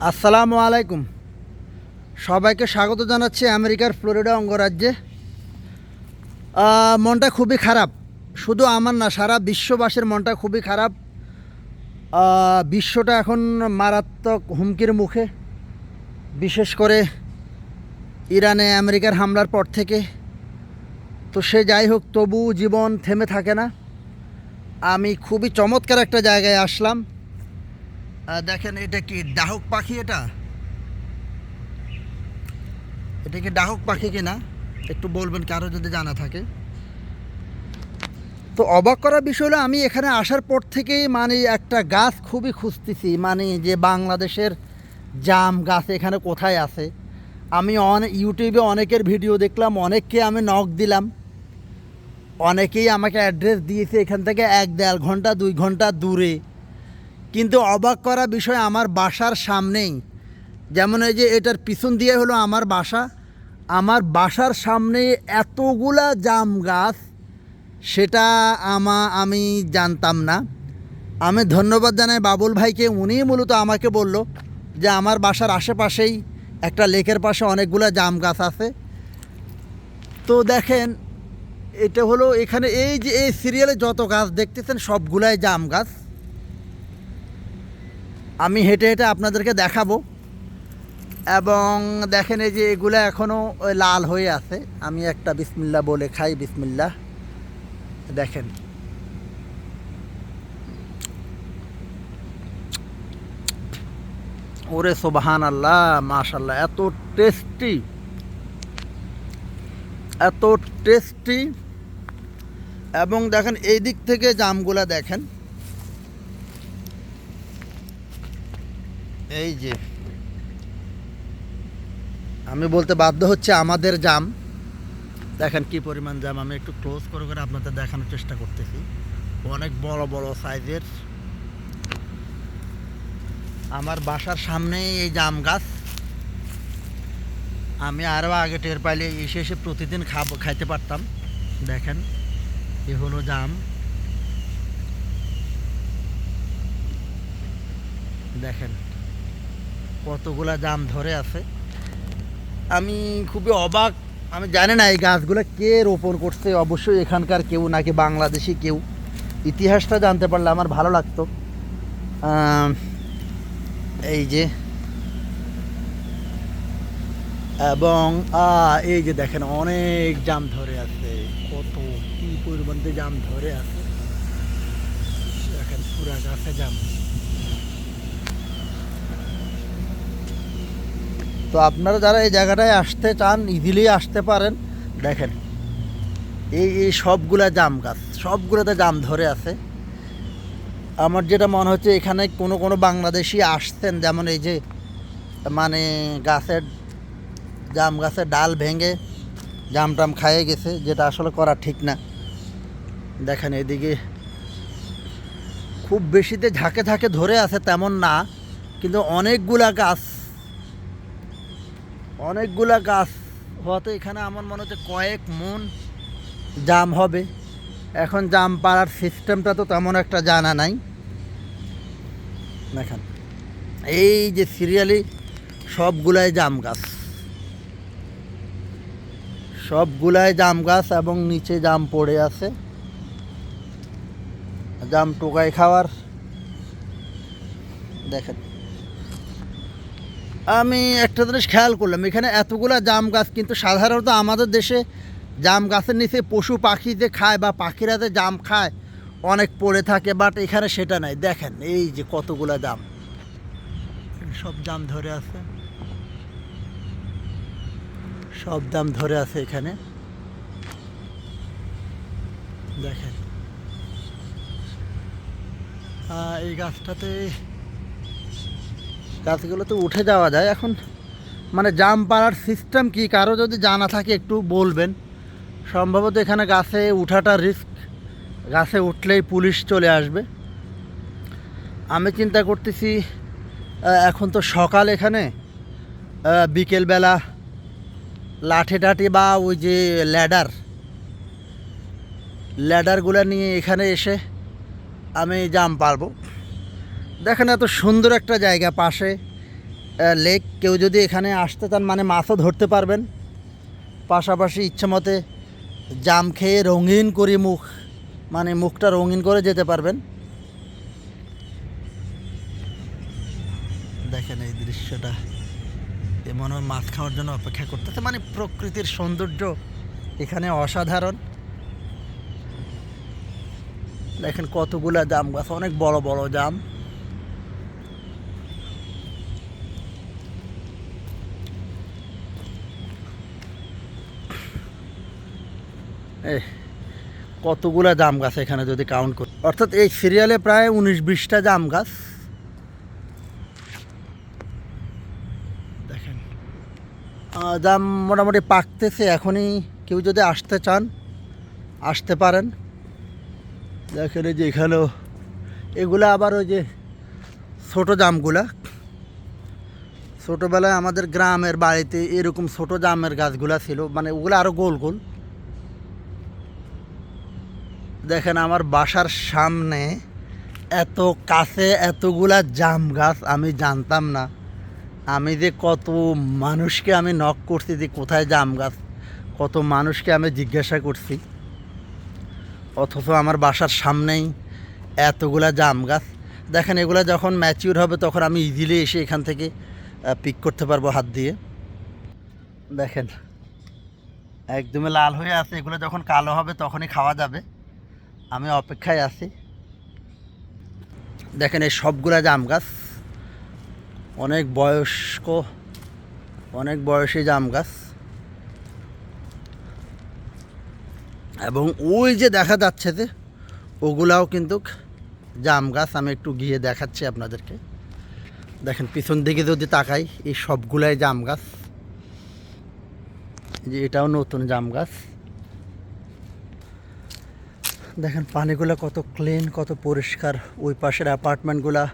আসসালামু আলাইকুম। সবাইকে স্বাগত জানাচ্ছি আমেরিকার ফ্লোরিডা অঙ্গরাজ্যে। মনটা খুবই খারাপ। শুধু আমার না, সারা বিশ্ববাসীর মনটা খুবই খারাপ। বিশ্বটা এখন মারাত্মক হুমকির মুখে। বিশেষ করে ইরানে আমেরিকার হামলার পর থেকে। তো সে যাই হোক তবু জীবন থেমে থাকে না। আমি খুবই চমৎকার একটা জায়গায় আসলাম। দেখেন, এটা কি ডাহক পাখি এটা? এটা কি ডাহক পাখি কিনা? একটু বলবেন, কারও যদি জানা থাকে। তো অবাক করার বিষয় হলো, আমি এখানে আসার পর থেকেই মানে একটা গাছ খুবই খুঁজতেছি মানে যে বাংলাদেশের জাম গাছ এখানে কোথায় আছে। আমি অনেক ইউটিউবে অনেকের ভিডিও দেখলাম, অনেককে আমি নক দিলাম। অনেকেই আমাকে অ্যাড্রেস দিয়েছে এখান থেকে এক দেড় ঘণ্টা, দুই ঘণ্টা দূরে। কিন্তু অবাক করা বিষয় আমার বাসার সামনেই। যেমন এই যে এটার পিছন দিয়ে হলো আমার বাসা। আমার বাসার সামনে এতগুলা জাম গাছ, সেটা আমা, আমি জানতাম না। আমি ধন্যবাদ জানাই বাবুল ভাইকে, উনিই মূলত আমাকে বলল যে আমার বাসার আশেপাশেই একটা লেকের পাশে অনেকগুলো জাম গাছ আছে। তো দেখেন, এটা হলো এখানে এই যে এই সিরিয়ালে যত গাছ দেখতেছেন, সবগুলাই জাম গাছ। আমি হেঁটে হেঁটে আপনাদেরকে দেখাবো। এবং দেখেন এই যে এগুলো এখনও লাল হয়ে আছে। আমি একটা বিসমিল্লা বলে খাই বিসমিল্লা দেখেন। ওরে সোবাহান আল্লাহ মাশাল্লাহ এত টেস্টি। এত টেস্টি। এবং দেখেন, এই দিক থেকে জামগুলা দেখেন। এই যে, আমি বলতে বাধ্য হচ্ছে আমাদের জাম। দেখেন কি পরিমাণ জাম, আমি একটু ক্লোজ করে করে আপনাদের দেখানোর চেষ্টা করতেছি। অনেক বড় বড় সাইজের। আমার বাসার সামনেই এই জাম গাছ। আমি আরও আগে টের পাইলে এসে এসে প্রতিদিন খাব, খাইতে পারতাম। দেখেন, এ হলো জাম। দেখেন কতগুলা জাম ধরে আছে। আমি খুবই অবাক, আমি জানি না এই গাছগুলো কে রোপণ করছে, অবশ্যই এখানকার কেউ নাকি বাংলাদেশি কেউ। ইতিহাসটা জানতে পারলে আমার ভালো লাগতো। এই যে, এবং এই যে দেখেন অনেক জাম ধরে আছে, কত কি পরিমাণে জাম ধরে আছে। দেখেন পুরা গাছে জাম। তো আপনারা যারা এই জায়গাটায় আসতে চান ইজিলি আসতে পারেন। দেখেন, এই এই সবগুলা জাম গাছ, সবগুলোতে জাম ধরে আছে। আমার যেটা মনে হচ্ছে, এখানে কোনো কোনো বাংলাদেশি আসছেন, যেমন এই যে মানে গাছের, জাম গাছের ডাল ভেঙে জাম টাম খাইয়ে গেছে, যেটা আসলে করা ঠিক না। দেখেন, এদিকে খুব বেশিতে ঝাঁকে ঝাঁকে ধরে আছে তেমন না, কিন্তু অনেকগুলা গাছ অনেকগুলা গাছ। হওয়াতে এখানে আমার মনে হচ্ছে কয়েক মন জাম হবে। এখন জাম পাড়ার সিস্টেমটা তো তেমন একটা জানা নাই। দেখেন, এই যে সিরিয়ালি সবগুলাই জাম গাছ। সবগুলাই জাম গাছ এবং নিচে জাম পড়ে আছে। জাম টোকাই খাওয়ার। দেখেন আমি একটা জিনিস খেয়াল করলাম, এখানে এতগুলা জাম গাছ কিন্তু সাধারণত আমাদের দেশে জাম গাছের নিচে পশু পাখি যে খায় বা পাখিরা যে জাম খায়, অনেক পড়ে থাকে বাট এখানে সেটা নাই। দেখেন, এই যে কতগুলা জাম। সব জাম ধরে আছে। সব দাম ধরে আছে এখানে। দেখেন। এই গাছটাতে গাছগুলোতে উঠে যাওয়া যায়। এখন মানে জাম পাড়ার সিস্টেম কি? কারও যদি জানা থাকে একটু বলবেন। সম্ভবত এখানে গাছে উঠাটা রিস্ক গাছে উঠলেই পুলিশ চলে আসবে। আমি চিন্তা করতেছি এখন তো সকাল এখানে। বিকেলবেলা লাঠি টাঠি বা ওই যে ল্যাডার ল্যাডারগুলো নিয়ে এখানে এসে আমি জাম পারব দেখেন এত সুন্দর একটা জায়গা পাশে লেক। কেউ যদি এখানে আসতে চান মানে মাছও ধরতে পারবেন। পাশাপাশি ইচ্ছে মতে জাম খেয়ে রঙিন করে মুখ মানে মুখটা রঙিন করে যেতে পারবেন। দেখেন এই দৃশ্যটা এ মনে হয় মাছ খাওয়ার জন্য অপেক্ষা করতেছে মানে প্রকৃতির সৌন্দর্য এখানে অসাধারণ। দেখেন কতগুলা জাম গাছ, অনেক বড় বড় জাম। এই, কতগুলা জাম গাছ এখানে যদি কাউন্ট করি অর্থাৎ এই সিরিয়ালে প্রায় উনিশ বিশটা জাম গাছ। দেখেন। জাম মোটামুটি পাকতেছে, এখনই কেউ যদি আসতে চান, আসতে পারেন। দেখেন যে এখানেও, এগুলা আবার ওই যে ছোটো জামগুলা। ছোটোবেলায় আমাদের গ্রামের বাড়িতে এরকম ছোটো জামের গাছগুলা ছিল মানে ওগুলো আরও গোল গোল। দেখেন আমার বাসার সামনে এত কাছে এতগুলা জাম গাছ, আমি জানতাম না। আমি যে কত মানুষকে আমি নক করছি যে কোথায় জাম গাছ, কত মানুষকে আমি জিজ্ঞাসা করছি। অথচ আমার বাসার সামনেই এতগুলা জাম গাছ। দেখেন এগুলো যখন ম্যাচিউর হবে তখন আমি ইজিলি এসে এখান থেকে পিক করতে পারব হাত দিয়ে। দেখেন, একদমই লাল হয়ে আছে। এগুলো যখন কালো হবে তখনই খাওয়া যাবে। আমি অপেক্ষায় আছি। দেখেন এই সবগুলা জাম গাছ। অনেক বয়স্ক, অনেক বয়সী জাম গাছ। এবং ওই যে দেখা যাচ্ছে যে, ওগুলাও কিন্তু জাম গাছ। আমি একটু গিয়ে দেখাচ্ছি আপনাদেরকে। দেখেন, পিছন দিকে যদি তাকাই, এই সবগুলাই জাম গাছ। যে এটাও নতুন জাম গাছ। দেখেন পানিগুলো কত ক্লিন কত পরিষ্কার। ওই পাশের অ্যাপার্টমেন্টগুলা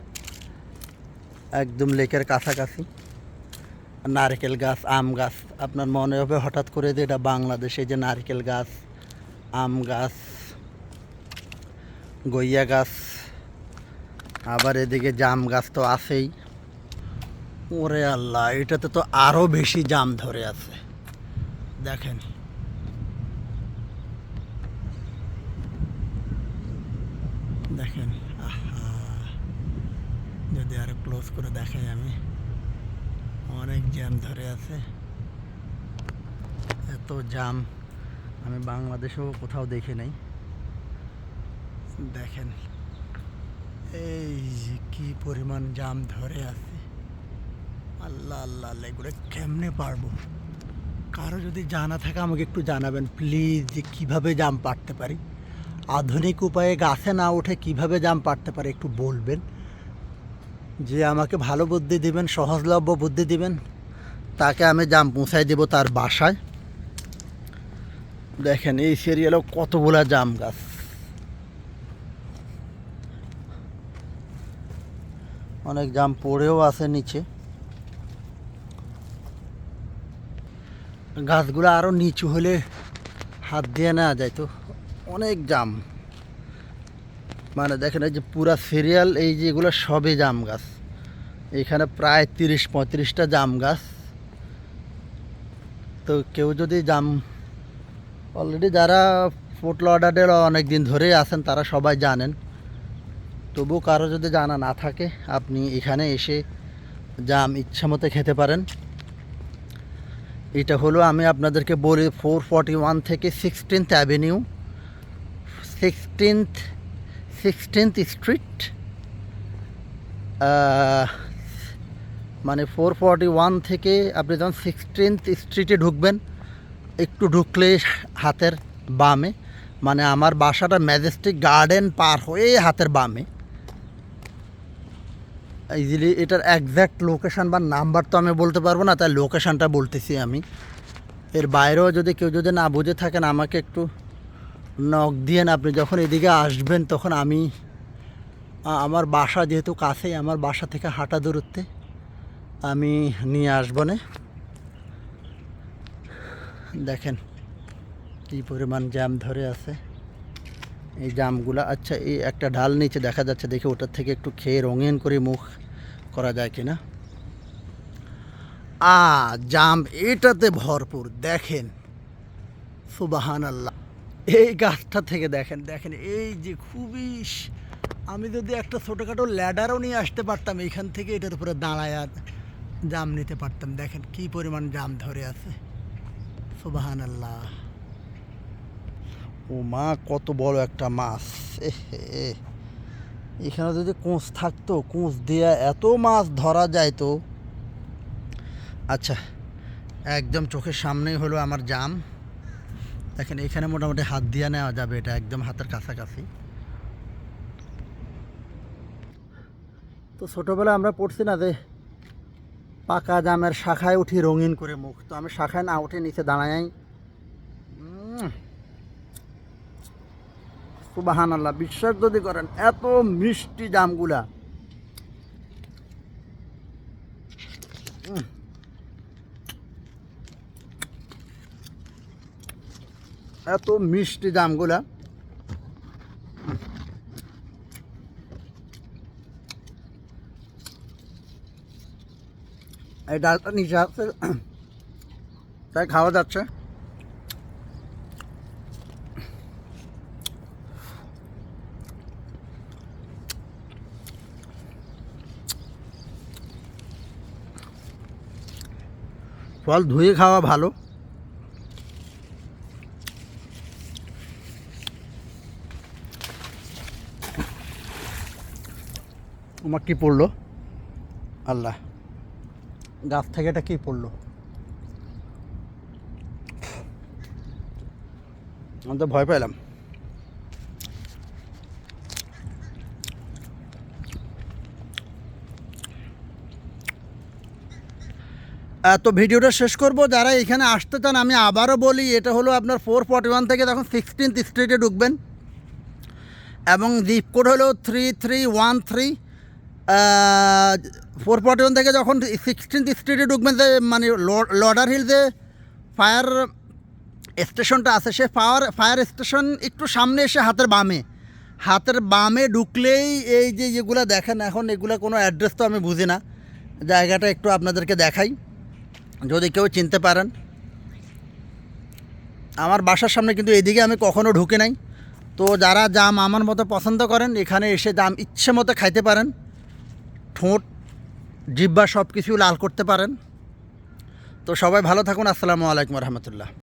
একদম লেকের কাছাকাছি। নারকেল গাছ, আম গাছ, আপনার মনে হবে হঠাৎ করে যে এটা বাংলাদেশে যে নারকেল গাছ, আম গাছ, গইয়া গাছ, আবার এদিকে জাম গাছ তো আছেই। ওরে আল্লাহ, এটাতে তো আরও বেশি জাম ধরে আছে। দেখেন। দেখেন। যদি আরও ক্লোজ করে দেখাই আমি। অনেক জ্যাম ধরে আছে। এত জ্যাম আমি বাংলাদেশেও কোথাও দেখে নাই। দেখেন। এই কি পরিমাণ জাম ধরে আছে। আল্লাহ আল্লাহ আল্লাহ, এগুলো কেমনে পারব? কারও যদি জানা থাকে আমাকে একটু জানাবেন। প্লিজ যে কীভাবে জাম পারতে পারি। আধুনিক উপায়ে গাছে না উঠে কীভাবে জাম পাড়তে পারে একটু বলবেন? যে আমাকে ভালো বুদ্ধি দিবেন, সহজলভ্য বুদ্ধি দিবেন, তাকে আমি জাম পৌঁছাই দেব তার বাসায়। দেখেন, এই সিরিয়ালও কতগুলা জাম গাছ। অনেক জাম পড়েও আছে নিচে। গাছগুলো আরও নিচু হলে হাত দিয়ে নেওয়া যায় তো। অনেক জাম। মানে দেখেন এই যে পুরা সিরিয়াল এই যেগুলো সবই জাম গাছ। এখানে প্রায় তিরিশ, পঁয়ত্রিশটা জাম গাছ। তো কেউ যদি জাম অলরেডি যারা ফুট অর্ডারের অনেক দিন ধরেই আছেন, তারা সবাই জানেন। তবু কারও যদি জানা না থাকে, আপনি এখানে এসে জাম ইচ্ছা মতো খেতে পারেন। এটা হলো আমি আপনাদেরকে বলি ফোর ফর্টি ওয়ান থেকে sixteenth avenue sixteenth sixteenth street মানে ফোর ফর্টি ওয়ান থেকে আপনি যখন সিক্সটিন্থ স্ট্রিটে ঢুকবেন, একটু ঢুকলে হাতের বামে মানে আমার বাসাটা ম্যাজেস্টিক গার্ডেন পার হয়ে হাতের বামে। ইজিলি এটার একজ্যাক্ট লোকেশন বা নাম্বার তো আমি বলতে পারব না, তাই লোকেশনটা বলতেছি আমি। এর বাইরেও যদি কেউ যদি না বুঝে থাকেন, আমাকে একটু নক দিয়েন আপনি যখন এদিকে আসবেন তখন আমি আমার বাসা যেহেতু কাছেই, আমার বাসা থেকে হাঁটা দূরত্বে, আমি নিয়ে আসব না। দেখেন কী পরিমাণ জ্যাম ধরে আছে। এই জামগুলা আচ্ছা এই একটা ঢাল নিচে দেখা যাচ্ছে, দেখি ওটার থেকে একটু খেয়ে রঙিন করে মুখ করা যায় কিনা। আ, জাম এটাতে ভরপুর, দেখেন। সুবাহান আল্লাহ এই গাছটা থেকে দেখেন দেখেন, এই যে খুবই আমি যদি একটা ছোটোখাটো ল্যাডারও নিয়ে আসতে পারতাম এইখান থেকে এটার উপরে দাঁড়ায় জাম নিতে পারতাম। দেখেন কি পরিমাণ জাম ধরে আছে। সুবাহান আল্লাহ ও মা, কত বড় একটা মাছ। এখানে যদি কোঁচ থাকতো, কোঁচ দিয়ে এত মাছ ধরা যায় তো আচ্ছা একদম চোখের সামনেই হলো আমার জাম। দেখেন, এখানে মোটামুটি হাত দিয়ে নেওয়া যাবে, এটা একদম হাতের কাছাকাছি। তো ছোটোবেলায় আমরা পড়ছি না যে পাকা জামের শাখায় উঠি রঙিন করে মুখ। তো আমি শাখায় না উঠে নিচে দাঁড়াই। সুবাহান আল্লাহ বিশ্বাস যদি করেন, এত মিষ্টি জামগুলা। এত মিষ্টি জামগুলা এই ডালটা নিচে আছে তাই খাওয়া যাচ্ছে। ফল ধুয়ে খাওয়া ভালো। আমার কি পড়ল? আল্লাহ। গাছ থেকে এটা কি পড়ল? আমি তো ভয় পেলাম। তো ভিডিওটা শেষ করব। যারা এখানে আসতে চান, আমি আবারও বলি, এটা হলো আপনার ফোর ফর্টি ওয়ান থেকে তখন সিক্সটিন্থ স্ট্রিটে ঢুকবেন, এবং জিপ কোড হলো three three one three four forty থেকে যখন সিক্সটিন্থ স্ট্রিটে ঢুকবেন, যে মানে লর্ডার হিল যে ফায়ার স্টেশনটা আছে, সে ফায়ার ফায়ার স্টেশন একটু সামনে এসে হাতের বামে। হাতের বামে ঢুকলেই এই যে যেগুলো দেখেন, এখন এগুলো কোনো অ্যাড্রেস তো আমি বুঝি না। জায়গাটা একটু আপনাদেরকে দেখাই, যদি কেউ চিনতে পারেন। আমার বাসার সামনে কিন্তু এদিকে আমি কখনো ঢুকে নাই। তো যারা জাম আমার মতো পছন্দ করেন, এখানে এসে জাম ইচ্ছে মতো খাইতে পারেন। ঠোঁট জিব্বা সব কিছু লাল করতে পারেন। তো সবাই ভালো থাকুন। আসসালামু আলাইকুম রহমতুল্লাহ।